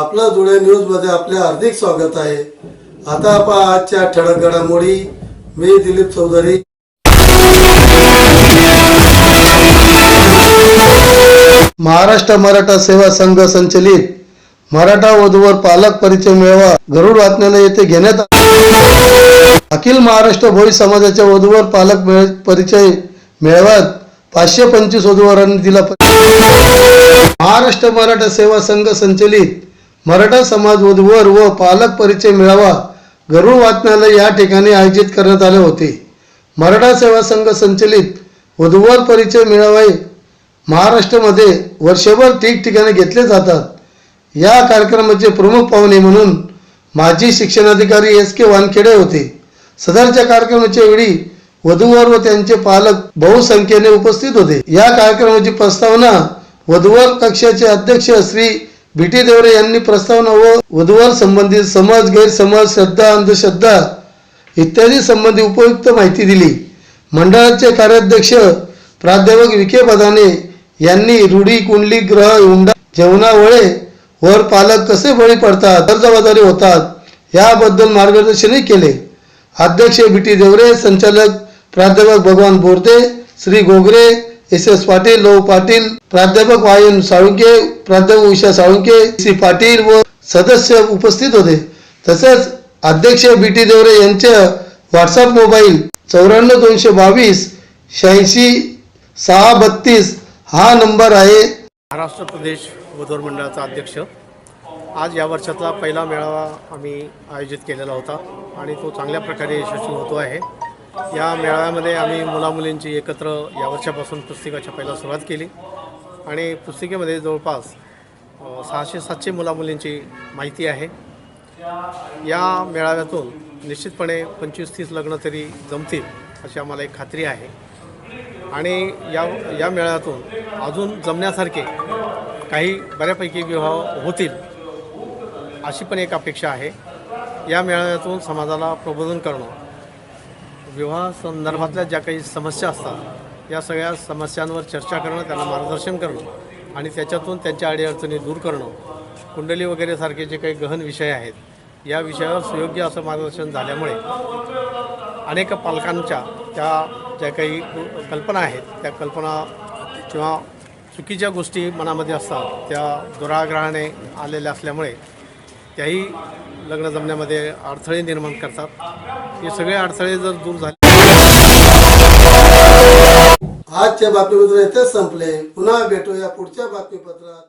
आपलं जुळे न्यूजमध्ये आपले हार्दिक स्वागत आहे. आता आपण आजच्या ठळक घडामोडी मी दिलीप चौधरी. महाराष्ट्र मराठा सेवा संघ संचलित. मराठा वधूवर पालक परिचय मेळावा. गरुड वाचनालय येथे घेण्यात अखिल महाराष्ट्र भोई समाजाच्या वधूवर पालक परिचय मेळाव्यात पाचशे पंचवीस वधूवरांनी दिला महाराष्ट्र मराठा सेवा संघ संचलित. मराठा समाज वधूवर व पालक परिचय मेळावा गरुड वाचनालय या ठिकाणी आयोजित करण्यात आले होते. मराठा सेवा संघ संचलित वधूवर परिचय मेळावे महाराष्ट्रामध्ये वर्षभर ठिकठिकाणी घेतले जातात. या कार्यक्रमाचे प्रमुख पाहुणे म्हणून माजी शिक्षणाधिकारी एस के वानखेडे होते. सदरच्या कार्यक्रमाच्या वेळी वधूवर व त्यांचे पालक बहुसंख्येने उपस्थित होते. या कार्यक्रमाची प्रस्तावना वधूवर कक्षाचे अध्यक्ष श्री बीटी देवरे यांनी प्रस्तावना व वधूवर संबंधित समज गैरसमज श्रद्धा अंधश्रद्धा इत्यादी संबंधी उपयुक्त माहिती दिली. मंडळाचे कार्याध्यक्ष प्राध्यापक विखे बदाने यांनी रूढी कुंडली ग्रह हुंडा जेवणावळे वर पालक कसे बळी पडतात कर्जबाजारी होतात याबद्दल मार्गदर्शनही केले. अध्यक्ष बी टी. देवरे संचालक प्राध्यापक भगवान बोरते श्री गोगरे एस एस पाटील लो पाटील प्राध्यापक वायन साळुंके प्राध्यापक उषा साळुंके सी पाटील व सदस्य उपस्थित होते. तसेच अध्यक्ष बी टी देवरे यांच्या व्हॉट्सअप मोबाईल चौऱ्याण्णव दोनशे बावीस शहाऐंशी सहा बत्तीस हा नंबर आहे. महाराष्ट्र प्रदेश वधोर मंडळाचा अध्यक्ष. आज या वर्षातला पहिला मेळावा आम्ही आयोजित केलेला होता आणि तो चांगल्या प्रकारे यशस्वी होतो आहे. या मेळाव्यामध्ये आम्ही मुलामुलींची एकत्र या वर्षापासून पुस्तिकाच्या पहिला सुरुवात केली. आणि पुस्तिकेमध्ये जवळपास सहाशे सातशे मुलामुलींची माहिती आहे. या मेळाव्यातून निश्चितपणे पंचवीस तीस लग्न तरी जमतील अशी आम्हाला एक खात्री आहे. आणि या या मेळाव्यातून अजून जमण्यासारखे काही बऱ्यापैकी विवाह होतील अशी पण एक अपेक्षा आहे. या मेळाव्यातून समाजाला प्रबोधन करणं विवाह संदर्भातल्या ज्या काही समस्या असतात या सगळ्या समस्यांवर चर्चा करणं त्यांना मार्गदर्शन करणं आणि त्याच्यातून त्यांच्या अडीअडचणी दूर करणं कुंडली वगैरे सारखे जे काही गहन विषय आहेत या विषयावर सुयोग्य असं मार्गदर्शन झाल्यामुळे अनेक पालकांच्या त्या ज्या काही कल्पना आहेत त्या कल्पना किंवा चुकीच्या गोष्टी मनामध्ये असतात त्या दुराग्रहाने आलेल्या असल्यामुळे त्याही लग्न जमण्यामध्ये अडथळे निर्माण करतात. हे सगळे अडथळे जर दूर झाले आजच्या बातमीपत्र इथेच संपले. पुन्हा भेटूया पुढच्या बातमीपत्रात.